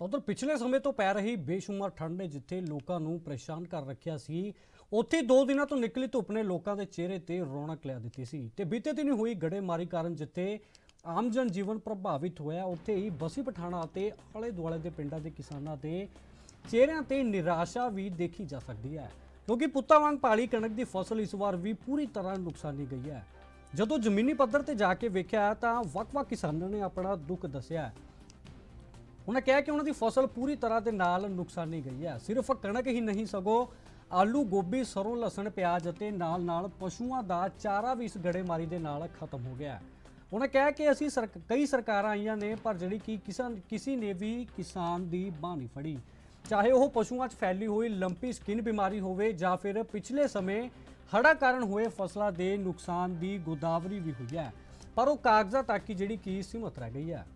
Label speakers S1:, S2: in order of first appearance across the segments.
S1: ਤਾਂ ਉਧਰ ਪਿਛਲੇ ਸਮੇਂ ਤੋਂ ਪੈ ਰਹੀ ਬੇਸ਼ੁਮਾਰ ਠੰਡ ਨੇ ਜਿੱਥੇ ਲੋਕਾਂ ਨੂੰ ਪਰੇਸ਼ਾਨ ਕਰ ਰੱਖਿਆ ਸੀ, ਉੱਥੇ ਦੋ ਦਿਨਾਂ ਤੋਂ ਨਿਕਲੀ ਧੁੱਪ ਨੇ ਲੋਕਾਂ ਦੇ ਚਿਹਰੇ ਤੇ ਰੌਣਕ ਲਿਆ ਦਿੱਤੀ ਸੀ ਤੇ ਬੀਤੇ ਦਿਨੀ ਹੋਈ ਗੜੇਮਾਰੀ ਕਾਰਨ ਜਿੱਥੇ ਆਮ ਜਨ ਜੀਵਨ ਪ੍ਰਭਾਵਿਤ ਹੋਇਆ, ਉੱਥੇ ਹੀ ਬਸੀ ਪਠਾਣਾ ਅਤੇ ਆਲੇ ਦੁਆਲੇ ਦੇ ਪਿੰਡਾਂ ਦੇ ਕਿਸਾਨਾਂ ਦੇ ਚਿਹਰਿਆਂ ਤੇ ਨਿਰਾਸ਼ਾ ਵੀ ਦੇਖੀ ਜਾ ਸਕਦੀ ਹੈ, ਕਿਉਂਕਿ ਪੁੱਤਾਂ ਵਾਂਗ ਪਾਲੀ ਕਣਕ ਦੀ ਫਸਲ ਇਸ ਵਾਰ ਵੀ ਪੂਰੀ ਤਰ੍ਹਾਂ ਨੁਕਸਾਨੀ ਗਈ ਹੈ। ਜਦੋਂ ਜ਼ਮੀਨੀ ਪੱਧਰ ਤੇ ਜਾ ਕੇ ਵੇਖਿਆ ਤਾਂ ਵੱਖ-ਵੱਖ ਕਿਸਾਨਾਂ ਨੇ ਆਪਣਾ ਦੁੱਖ ਦੱਸਿਆ। ਉਹਨਾਂ ਕਿਹਾ ਕਿ ਉਹਨਾਂ ਦੀ ਫਸਲ ਪੂਰੀ ਤਰ੍ਹਾਂ ਦੇ ਨਾਲ ਨੁਕਸਾਨੀ ਗਈ ਹੈ। ਸਿਰਫ ਕਣਕ ਹੀ ਨਹੀਂ ਸਗੋਂ ਆਲੂ, ਗੋਭੀ, ਸਰੋਂ, ਲਸਣ, ਪਿਆਜ਼ ਅਤੇ ਨਾਲ-ਨਾਲ ਪਸ਼ੂਆਂ ਦਾ ਚਾਰਾ ਵੀ ਇਸ ਗੜੇਮਾਰੀ ਦੇ ਨਾਲ ਖਤਮ ਹੋ ਗਿਆ ਉਹਨਾਂ ਕਿਹਾ ਕਿ ਅਸੀਂ ਸਰਕ- ਕਈ ਸਰਕਾਰਾਂ ਆਈਆਂ ਨੇ, ਪਰ ਜਿਹੜੀ ਕਿ ਕਿਸਾਨ, ਕਿਸੇ ਨੇ ਵੀ ਕਿਸਾਨ ਦੀ ਬਾਹ ਨਹੀਂ ਫੜੀ। ਚਾਹੇ ਉਹ ਪਸ਼ੂਆਂ 'ਚ ਫੈਲੀ ਹੋਈ ਲੰਪੀ ਸਕਿਨ ਬਿਮਾਰੀ ਹੋਵੇ ਜਾਂ ਫਿਰ ਪਿਛਲੇ ਸਮੇਂ ਹੜ੍ਹਾਂ ਕਾਰਨ ਹੋਏ ਫਸਲਾਂ ਦੇ ਨੁਕਸਾਨ ਦੀ ਗੋਦਾਵਰੀ ਵੀ ਹੋਈ ਹੈ। ਪਰ ਉਹ ਕਾਗਜ਼ਾਂ ਤੱਕ ਹੀ ਜਿਹੜੀ ਕਿ ਸੀਮਤ ਰਹਿ ਗਈ ਹੈ।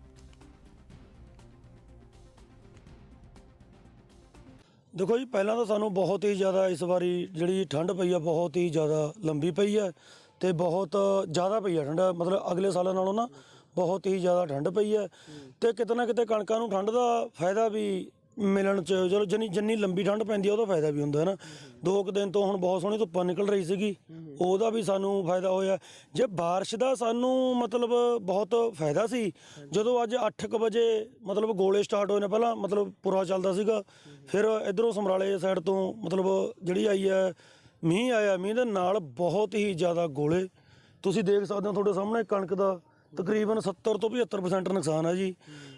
S2: ਦੇਖੋ ਜੀ, ਪਹਿਲਾਂ ਤਾਂ ਸਾਨੂੰ ਬਹੁਤ ਹੀ ਜ਼ਿਆਦਾ ਇਸ ਵਾਰੀ ਜਿਹੜੀ ਠੰਡ ਪਈ ਆ, ਬਹੁਤ ਹੀ ਜ਼ਿਆਦਾ ਲੰਬੀ ਪਈ ਆ ਤੇ ਬਹੁਤ ਜ਼ਿਆਦਾ ਪਈ ਆ ਠੰਡ। ਮਤਲਬ ਅਗਲੇ ਸਾਲਾਂ ਨਾਲੋਂ ਨਾ ਬਹੁਤ ਹੀ ਜ਼ਿਆਦਾ ਠੰਡ ਪਈ ਹੈ ਤੇ ਕਿਤੇ ਨਾ ਕਿਤੇ ਕਣਕਾਂ ਨੂੰ ਠੰਡ ਦਾ ਫਾਇਦਾ ਵੀ ਮਿਲਣ ਚ ਚਲੋ ਜਿੰਨੀ ਜਿੰਨੀ ਲੰਬੀ ਠੰਡ ਪੈਂਦੀ ਆ ਉਹਦਾ ਫਾਇਦਾ ਵੀ ਹੁੰਦਾ ਹੈ ਨਾ ਦੋ ਕੁ ਦਿਨ ਤੋਂ ਹੁਣ ਬਹੁਤ ਸੋਹਣੀ ਧੁੱਪ ਨਿਕਲ ਰਹੀ ਸੀਗੀ ਉਹਦਾ ਵੀ ਸਾਨੂੰ ਫਾਇਦਾ ਹੋਇਆ ਜੇ بارش ਦਾ ਸਾਨੂੰ ਮਤਲਬ ਬਹੁਤ ਫਾਇਦਾ ਸੀ ਜਦੋਂ ਅੱਜ 8:00 ਵਜੇ ਮਤਲਬ ਗੋਲੇ ਸਟਾਰਟ ਹੋਏ ਨੇ ਪਹਿਲਾਂ ਮਤਲਬ ਪੂਰਾ ਚੱਲਦਾ ਸੀਗਾ ਫਿਰ ਇਧਰੋਂ ਸਮਰਾਲੇ ਸਾਈਡ ਤੋਂ ਮਤਲਬ ਜਿਹੜੀ ਆਈ ਹੈ ਮੀਂਹ ਆਇਆ ਮੀਂਹ ਦੇ ਨਾਲ ਬਹੁਤ ਹੀ ਜ਼ਿਆਦਾ ਗੋਲੇ ਤੁਸੀਂ ਦੇਖ ਸਕਦੇ ਹੋ ਤੁਹਾਡੇ ਸਾਹਮਣੇ ਕਣਕ ਦਾ ਤਕਰੀਬਨ 70 ਤੋਂ 75% ਨੁਕਸਾਨ ਹੈ ਜੀ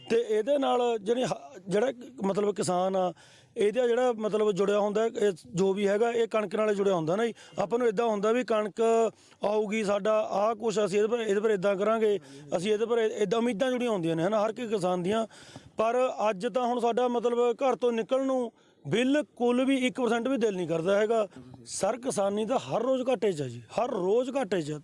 S2: ਤੇ ਇਹਦੇ ਨਾਲ ਜਿਹੜੀ ਹ- ਜਿਹੜਾ ਮਤਲਬ ਕਿਸਾਨ ਆ, ਇਹਦਾ ਜਿਹੜਾ ਮਤਲਬ ਜੁੜਿਆ ਹੁੰਦਾ, ਇਹ ਜੋ ਵੀ ਹੈਗਾ, ਇਹ ਕਣਕ ਨਾਲ ਜੁੜਿਆ ਹੁੰਦਾ ਨਾ ਜੀ। ਆਪਾਂ ਨੂੰ ਇਦਾਂ ਹੁੰਦਾ ਵੀ ਕਣਕ ਆਊਗੀ ਸਾਡਾ, ਆਹ ਕੁਛ ਅਸੀਂ ਇਹਦੇ ਪਰ ਇਹਦੇ ਪਰ ਇਦਾਂ ਕਰਾਂਗੇ, ਅਸੀਂ ਇਹਦੇ ਪਰ ਇਦਾਂ ਉਮੀਦਾਂ ਜੁੜੀਆਂ ਹੁੰਦੀਆਂ ਨੇ ਹਨਾ, ਹਰ ਇੱਕ ਕਿਸਾਨ ਦੀਆਂ। ਪਰ ਅੱਜ ਤਾਂ ਹੁਣ ਸਾਡਾ ਮਤਲਬ ਘਰ ਤੋਂ ਨਿਕਲਣ ਨੂੰ ਬਿਲਕੁਲ ਵੀ 1% ਵੀ ਦਿਲ ਨਹੀਂ ਕਰਦਾ ਹੈਗਾ। ਸਰ ਕਿਸਾਨੀ ਤਾਂ ਹਰ ਰੋਜ਼ ਘਾਟੇ 'ਚ ਹੈ ਜੀ, ਹਰ ਰੋਜ਼ ਘਾਟੇ 'ਚ ਹੈ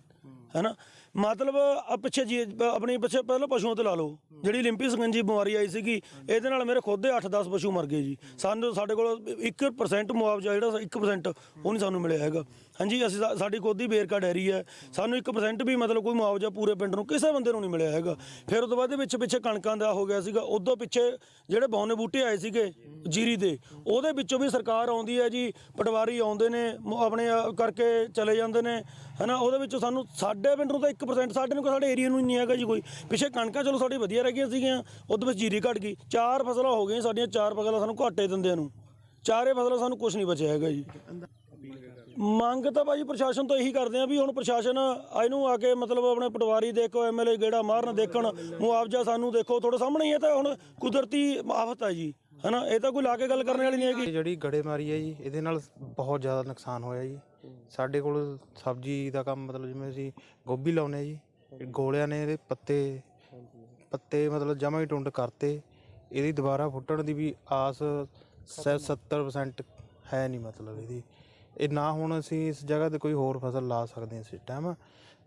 S2: ਹੈਨਾ। ਮਤਲਬ ਆ ਪਿੱਛੇ ਜੀ, ਆਪਣੀ ਪਿੱਛੇ ਪਹਿਲਾਂ ਪਸ਼ੂਆਂ ਤੇ ਲਾ ਲਓ। ਜਿਹੜੀ ਲਿੰਪੀ ਸੰਗੰਜੀ ਬਿਮਾਰੀ ਆਈ ਸੀਗੀ, ਇਹਦੇ ਨਾਲ ਮੇਰੇ ਖੁਦ ਦੇ 8-10 ਪਸ਼ੂ ਮਰ ਗਏ ਜੀ। ਸਾਨੂੰ, ਸਾਡੇ ਕੋਲ 1% ਮੁਆਵਜ਼ਾ ਜਿਹੜਾ 1% ਉਹ ਨਹੀਂ ਸਾਨੂੰ ਮਿਲਿਆ ਹੈਗਾ। ਹਾਂਜੀ, ਅਸੀਂ ਸਾਡੀ ਖੁਦ ਦੀ ਬੇਰਕਾ ਡੈਰੀ ਹੈ। ਸਾਨੂੰ 1% ਵੀ ਮਤਲਬ ਕੋਈ ਮੁਆਵਜ਼ਾ ਪੂਰੇ ਪਿੰਡ ਨੂੰ ਕਿਸੇ ਬੰਦੇ ਨੂੰ ਨਹੀਂ ਮਿਲਿਆ ਹੈਗਾ। ਫਿਰ ਉਸ ਤੋਂ ਬਾਅਦ ਦੇ ਵਿੱਚ ਪਿੱਛੇ ਕਣਕਾਂ ਦਾ ਹੋ ਗਿਆ ਸੀਗਾ। ਉਦੋਂ ਪਿੱਛੇ ਜਿਹੜੇ ਬੌਨੇ ਬੂਟੇ ਆਏ ਸੀਗੇ ਜੀਰੀ ਦੇ, ਉਹਦੇ ਵਿੱਚੋਂ ਵੀ ਸਰਕਾਰ ਆਉਂਦੀ ਹੈ ਜੀ, ਪਟਵਾਰੀ ਆਉਂਦੇ ਨੇ ਆਪਣੇ ਕਰਕੇ ਚਲੇ ਜਾਂਦੇ ਨੇ। ਹਨਾ, ਉਹਦੇ ਵਿੱਚੋਂ ਸਾਨੂੰ, ਸਾਡੇ ਪਿੰਡ ਨੂੰ ਤਾਂ 1% ਸਾਡੇ ਨੂੰ ਕੋਈ, ਸਾਡੇ ਏਰੀਆ ਨੂੰ ਹੀ ਨਹੀਂ ਹੈਗਾ ਜੀ ਕੋਈ। ਪਿੱਛੇ ਕਣਕਾਂ ਚਲੋ ਸਾਡੀ ਵਧੀਆ ਰਹਿ ਗਈਆਂ ਸੀਗੀਆਂ ਉਹਦੇ ਵਿੱਚ ਜੀਰੀ ਘਟ ਗਈ। ਚਾਰ ਫਸਲਾਂ ਹੋ ਗਈਆਂ ਸਾਡੀਆਂ, ਚਾਰ ਫਸਲਾਂ ਸਾਨੂੰ ਘਾਟੇ ਦਿੰਦਿਆਂ ਨੂੰ। ਚਾਰੇ ਫਸਲਾਂ ਸਾਨੂੰ ਕੁਝ ਨਹੀਂ ਬਚਿਆ ਹੈਗਾ ਜੀ। ਮੰਗ ਤਾਂ ਭਾਜੀ ਪ੍ਰਸ਼ਾਸਨ ਤੋਂ ਇਹੀ ਕਰਦੇ ਆ ਵੀ ਹੁਣ ਪ੍ਰਸ਼ਾਸਨ ਇਹਨੂੰ ਆ ਕੇ ਮਤਲਬ ਆਪਣੇ ਪਟਵਾਰੀ ਦੇਖੋ ਐਮਐਲਏ ਗੇੜਾ ਮਾਰਨ ਦੇਖਣ। ਮੁਆਵਜ਼ਾ ਸਾਨੂੰ ਦੇਖੋ, ਤੁਹਾਡੇ ਸਾਹਮਣੇ ਹੀ ਹੈ ਤਾਂ ਹੁਣ ਕੁਦਰਤੀ ਆਫਤ ਹੈ ਜੀ। ਹਨਾ? ਇਹ ਤਾਂ ਕੋਈ ਲਾ ਕੇ ਗੱਲ ਕਰਨ ਵਾਲੀ ਨਹੀਂ ਹੈਗੀ।
S3: ਇਹ ਜਿਹੜੀ ਗੜੇਮਾਰੀ ਹੈ ਜੀ, ਇਹਦੇ ਨਾਲ ਬਹੁਤ ਜ਼ਿਆਦਾ ਨੁਕਸਾਨ ਹੋਇਆ ਜੀ। ਸਾਡੇ ਕੋਲ ਸਬਜ਼ੀ ਦਾ ਕੰਮ ਮਤਲਬ ਜਿਵੇਂ ਅਸੀਂ ਗੋਭੀ ਲਾਉਂਦੇ ਹਾਂ ਜੀ ਗੋਲਿਆਂ ਨੇ ਇਹਦੇ ਪੱਤੇ ਪੱਤੇ ਮਤਲਬ ਜਮਾ ਹੀ ਟੁੰਡ ਕਰਤੇ। ਇਹਦੀ ਦੁਬਾਰਾ ਫੁੱਟਣ ਦੀ ਵੀ ਆਸ ਸ- 70% ਹੈ ਨਹੀਂ ਮਤਲਬ ਇਹਦੀ। ਇਹ ਨਾ ਹੁਣ ਅਸੀਂ ਇਸ ਜਗ੍ਹਾ ਤੇ ਕੋਈ ਹੋਰ ਫਸਲ ਲਾ ਸਕਦੇ ਹਾਂ ਇਸ ਟਾਈਮ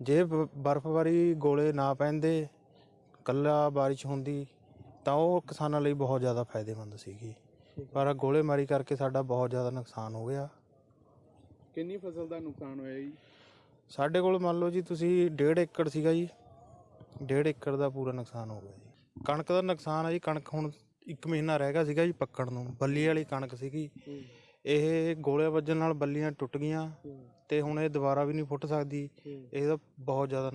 S3: ਜੇ ਬ- ਬਰਫ਼ਬਾਰੀ ਗੋਲੇ ਨਾ ਪੈਂਦੇ ਕੱਲਾ ਬਾਰਿਸ਼ ਹੁੰਦੀ, ਤਾਂ ਉਹ ਕਿਸਾਨਾਂ ਲਈ ਬਹੁਤ ਜ਼ਿਆਦਾ ਫਾਇਦੇਮੰਦ ਸੀਗੀ। ਪਰ ਗੋਲੇ ਮਾਰੀ ਕਰਕੇ ਸਾਡਾ ਬਹੁਤ ਜ਼ਿਆਦਾ ਨੁਕਸਾਨ ਹੋ ਗਿਆ।
S4: ਕਿੰਨੀ ਫਸਲ ਦਾ ਨੁਕਸਾਨ ਹੋਇਆ ਜੀ?
S3: ਸਾਡੇ ਕੋਲ ਮੰਨ ਲਓ ਜੀ ਤੁਸੀਂ 1.5 ਏਕੜ ਸੀਗਾ ਜੀ। 1.5 ਏਕੜ ਦਾ ਪੂਰਾ ਨੁਕਸਾਨ ਹੋ ਗਿਆ ਜੀ। ਕਣਕ ਦਾ ਨੁਕਸਾਨ ਹੈ ਜੀ ਕਣਕ ਹੁਣ 1 ਮਹੀਨਾ ਰਹਿ ਗਿਆ ਸੀਗਾ ਜੀ ਪੱਕਣ ਨੂੰ। ਬੱਲੀ ਵਾਲੀ ਕਣਕ ਸੀਗੀ। ਇਹ ਗੋਲੇ ਵੱਜਣ ਨਾਲ ਬੱਲੀਆਂ ਟੁੱਟ ਗਈਆਂ ਤੇ ਹੁਣ ਇਹ ਦੁਬਾਰਾ ਵੀ ਨਹੀਂ ਫੁੱਟ ਸਕਦੀ। ਇਹਦਾ ਬਹੁਤ ਜ਼ਿਆਦਾ